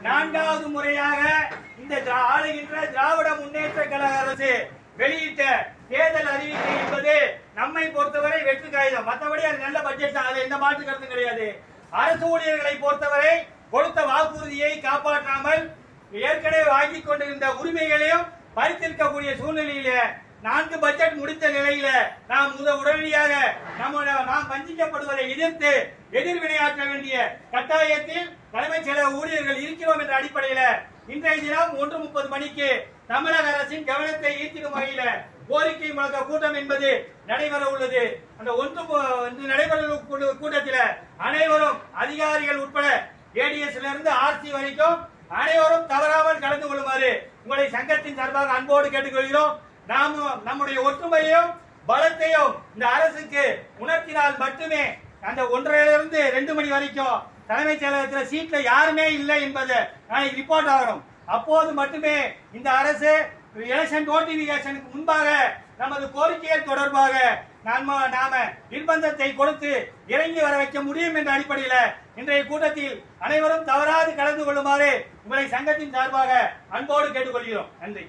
நான்காவது முறையாக இந்த திரா- ஆளுகின்ற திராவிட முன்னேற்ற கழக அரசு வெளியிட்ட தேர்தல் அறிவிக்கை என்பது நம்மை பொறுத்தவரை வெற்றி காகிதம் மற்றபடி அது நல்ல பட்ஜெட் தான். அது எந்த மாற்று கருத்தும் கிடையாது. அரசு ஊழியர்களை பொறுத்தவரை கொடுத்த வாக்குறுதியை காப்பாற்றாமல் ஏற்கனவே வாங்கி கொண்டிருந்த உரிமைகளையும் பறித்திருக்கக்கூடிய சூழ்நிலையில நான்கு பட்ஜெட் முடித்த நிலையில நாம் முத உடனடியாக நம்ம நாம் வஞ்சிக்கப்படுவதை எதிர்த்து எதிர்வினையாற்ற வேண்டிய கட்டாயத்தில் தலைமைச் செயலக ஊழியர்கள் இருக்கிறோம் என்ற அடிப்படையில இன்றைய தினம் ஒன்று முப்பது மணிக்கு தமிழக அரசின் கவனத்தை ஈர்த்திடும் வகையில கோரிக்கை முழக்க கூட்டம் என்பது நடைபெற உள்ளது. அந்த ஒன்று நடைபெற கூட்டத்தில் அனைவரும் அதிகாரிகள் உட்பட ஏடிஎஸ்ல இருந்து ஆர்சி வரைக்கும் அனைவரும் தவறாமல் கலந்து கொள்ளுமாறு உங்களை சங்கத்தின் சார்பாக அன்போடு கேட்டுக்கொள்கிறோம். நாம நம்முடைய ஒற்றுமையும் பலத்தையும் இந்த அரசுக்கு உணர்த்தினால் மட்டுமே அந்த ஒன்றரையிலிருந்து ரெண்டு மணி வரைக்கும் தலைமைச் செயலகத்தில் சீட்ல யாருமே இல்லை என்பது நாளைக்கு ரிப்போர்ட் ஆகணும். அப்போது மட்டுமே இந்த அரசு எலெக்ஷன் நோட்டிபிகேஷனுக்கு முன்பாக நமது கோரிக்கைகள் தொடர்பாக நாம நாம நிர்பந்தத்தை கொடுத்து இறங்கி வர வைக்க முடியும் என்ற அடிப்படையில் இன்றைய கூட்டத்தில் அனைவரும் தவறாது கலந்து கொள்ளுமாறு உங்களை சங்கத்தின் சார்பாக அன்போடு கேட்டுக்கொள்கிறோம். நன்றி.